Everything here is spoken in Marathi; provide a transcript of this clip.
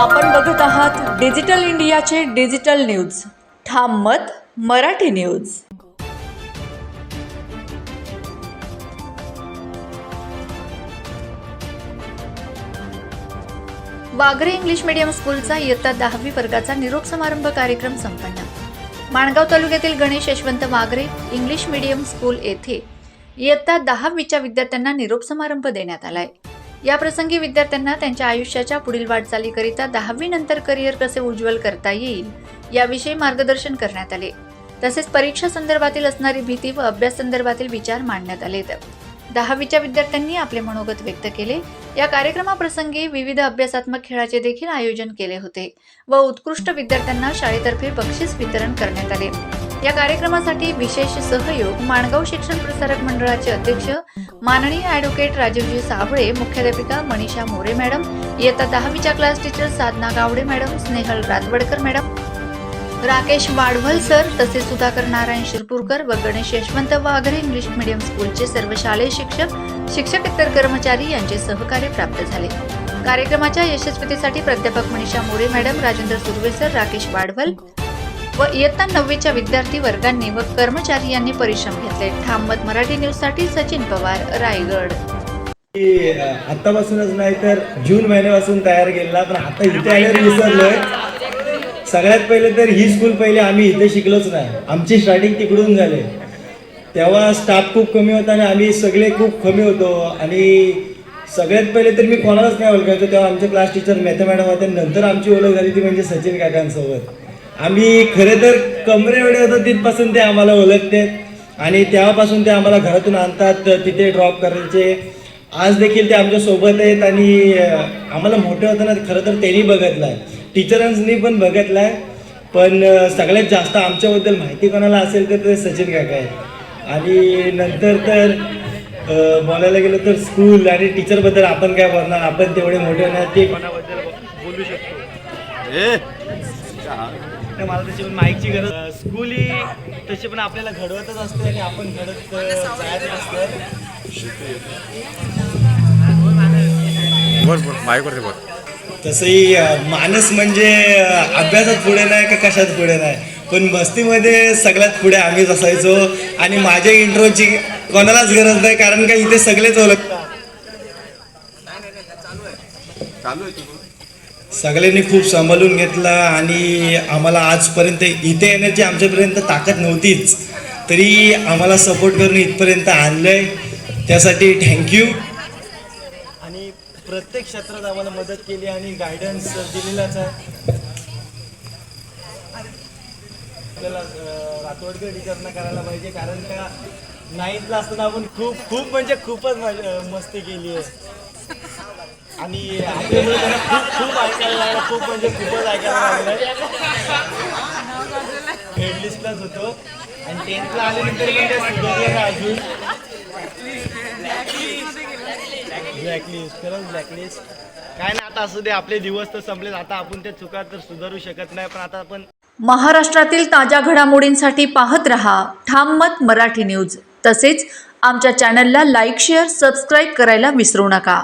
आपण बघत आहात डिजिटल इंडियाचे डिजिटल न्यूज. ठाम मत Marathi news. Wagare English medium स्कूलचा इयत्ता दहावी वर्गाचा निरोप समारंभ कार्यक्रम संपन्न. माणगाव तालुक्यातील Ganesh Yashwant Wagre English medium school येथे इयत्ता दहावीच्या विद्यार्थ्यांना निरोप समारंभ देण्यात आलाय. या प्रसंगी विद्यार्थ्यांना त्यांच्या आयुष्याच्या पुढील वाटचालीकरिता दहावी नंतर करिअर कसे उज्ज्वल करता येईल याविषयी मार्गदर्शन करण्यात आले. तसेच परीक्षा संदर्भातील असणारी भीती व अभ्यास संदर्भातील विचार मांडण्यात आले दहावीच्या विद्यार्थ्यांनी आपले मनोगत व्यक्त केले. या कार्यक्रमाप्रसंगी विविध अभ्यासात्मक खेळाचे देखील आयोजन केले होते व उत्कृष्ट विद्यार्थ्यांना शाळेतर्फे बक्षीस वितरण करण्यात आले. या कार्यक्रमासाठी विशेष सहयोग माणगाव शिक्षण प्रसारक मंडळाचे अध्यक्ष माननीय ॲडव्होकेट राजीवजी साबळे मुख्याध्यापिका मनीषा मोरे मॅडम इयत्ता दहावीच्या class teacher Sadhana Gawade madam Snehal Rajwadkar madam Rakesh Wadhwal sir तसेच सुधाकर नारायण शिरपूरकर व गणेश यशवंत वाघरे इंग्लिश मीडियम स्कूलचे सर्व शालेय शिक्षक शिक्षकेतर कर्मचारी यांचे सहकार्य प्राप्त झाले. कार्यक्रमाच्या यशस्वीतेसाठी प्राध्यापक मनीषा मोरे मॅडम राजेंद्र सुर्वे सर राकेश वाढवल व इयत्ता नववीच्या विद्यार्थी वर्गांनी व कर्मचारी यांनी परिश्रम घेतले. ठाममत मराठी न्यूजसाठी सचिन पवार रायगड. आतापासूनच नाही तर जून महिन्यापासून तयार केलेला पण आता इथे आल्यावर विसरलोय. सगळ्यात पहिले तर ही स्कूल पहिले आम्ही इथे शिकलोच नाही. आमची स्टार्टिंग तिकडून झाले. तेव्हा स्टाफ खूप कमी होता आणि आम्ही सगळे खूप कमी होतो. आणि सगळ्यात पहिले तर मी कोणालाच नाही ओळखायचो. तेव्हा आमचे क्लास टीचर मेहता मॅडम होते नंतर आमची ओळख झाली ती म्हणजे सचिन काकांसोबत. आम्ही खरे तर कमरे एवढे होतो तिथपासून ते आम्हाला ओळखते. आणि तेव्हापासून ते आम्हाला घरातून आणतात तिथे ड्रॉप करायचे. आज देखील ते आमच्यासोबत आहेत आणि आम्हाला मोठे होताना खरं तर त्यांनी बघितलं टीचरांनी पण बघितलंय. पण सगळ्यात जास्त आमच्याबद्दल माहिती कोणाला असेल तर ते सचिन काका आहेत. आणि नंतर तर बोलायला गेलं तर स्कूल आणि टीचरबद्दल आपण काय बोलणार? आपण तेवढे मोठे होणार ते कोणाबद्दल बोलू शकतो? तर मला तशी पण माईकची गरज. स्कूल ही तशी पण आपल्याला घडवतच असते आणि आपण घडत जायचं असतं बोल बोल माईक वरती बोल. तसंही माणूस म्हणजे अभ्यासात पुढे नाही का कशात पुढे नाही. पण मस्तीमध्ये सगळ्यात पुढे आम्हीच असायचो आणि माझ्या इंट्रोची कोणालाच गरज नाही कारण का इथे सगळेच ओळखतात चालू आहे. सगळ्यांनी खूप सांभाळून घेतला आणि आम्हाला आजपर्यंत इथे येण्याची आमच्यापर्यंत ताकद नव्हतीच. तरी आम्हाला सपोर्ट करून इथपर्यंत आणलंय. त्यासाठी थँक्यू आणि प्रत्येक क्षेत्रात आम्हाला मदत केली आणि गायडन्स दिलेलाच आहे. आपल्याला रातोडकर विचारण करायला पाहिजे कारण का नाईन्थला असताना आपण खूप खूप म्हणजे खूपच मस्ती केली आहे. आणि आपल्यामुळे त्यांना खूप खूप खूप म्हणजे खूपच ऐकायला लागलं हेडलिस्टलाच होतो. आणि टेन्थला आल्यानंतर पण ते सुधारलं ना अजून. ब्लॅकलिस्ट खरंच ब्लॅकलिस्ट काय नाही आता असू दे आपले दिवस तर संपलेत. आता आपण त्या चुका तर सुधारू शकत नाही पण आता आपण महाराष्ट्रातील ताज्या घडामोडींसाठी पाहत रहा ठाम मत मराठी न्यूज. तसेच आमच्या चॅनलला लाईक शेअर सबस्क्राईब करायला विसरू नका.